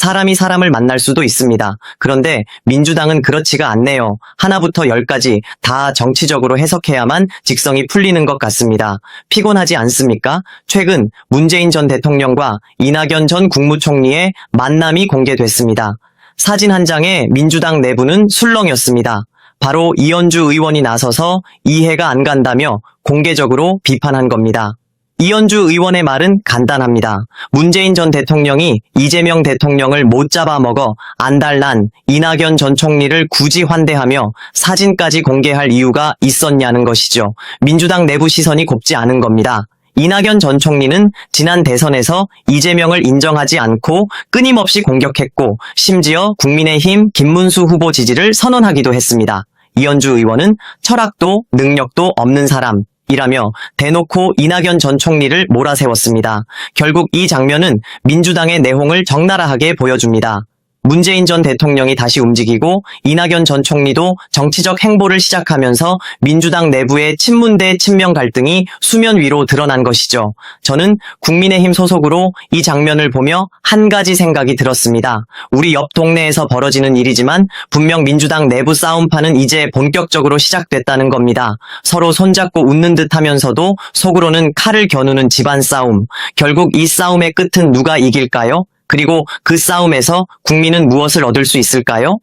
사람이 사람을 만날 수도 있습니다. 그런데 민주당은 그렇지가 않네요. 하나부터 열까지 다 정치적으로 해석해야만 직성이 풀리는 것 같습니다. 피곤하지 않습니까? 최근 문재인 전 대통령과 이낙연 전 국무총리의 만남이 공개됐습니다. 사진 한 장에 민주당 내부는 술렁이었습니다. 바로 이현주 의원이 나서서 이해가 안 간다며 공개적으로 비판한 겁니다. 이현주 의원의 말은 간단합니다. 문재인 전 대통령이 이재명 대통령을 못 잡아먹어 안달난 이낙연 전 총리를 굳이 환대하며 사진까지 공개할 이유가 있었냐는 것이죠. 민주당 내부 시선이 곱지 않은 겁니다. 이낙연 전 총리는 지난 대선에서 이재명을 인정하지 않고 끊임없이 공격했고 심지어 국민의힘 김문수 후보 지지를 선언하기도 했습니다. 이현주 의원은 철학도 능력도 없는 사람, 이라며 대놓고 이낙연 전 총리를 몰아세웠습니다. 결국 이 장면은 민주당의 내홍을 적나라하게 보여줍니다. 문재인 전 대통령이 다시 움직이고 이낙연 전 총리도 정치적 행보를 시작하면서 민주당 내부의 친문 대 친명 갈등이 수면 위로 드러난 것이죠. 저는 국민의힘 소속으로 이 장면을 보며 한 가지 생각이 들었습니다. 우리 옆 동네에서 벌어지는 일이지만 분명 민주당 내부 싸움판은 이제 본격적으로 시작됐다는 겁니다. 서로 손잡고 웃는 듯 하면서도 속으로는 칼을 겨누는 집안 싸움. 결국 이 싸움의 끝은 누가 이길까요? 그리고 그 싸움에서 국민은 무엇을 얻을 수 있을까요?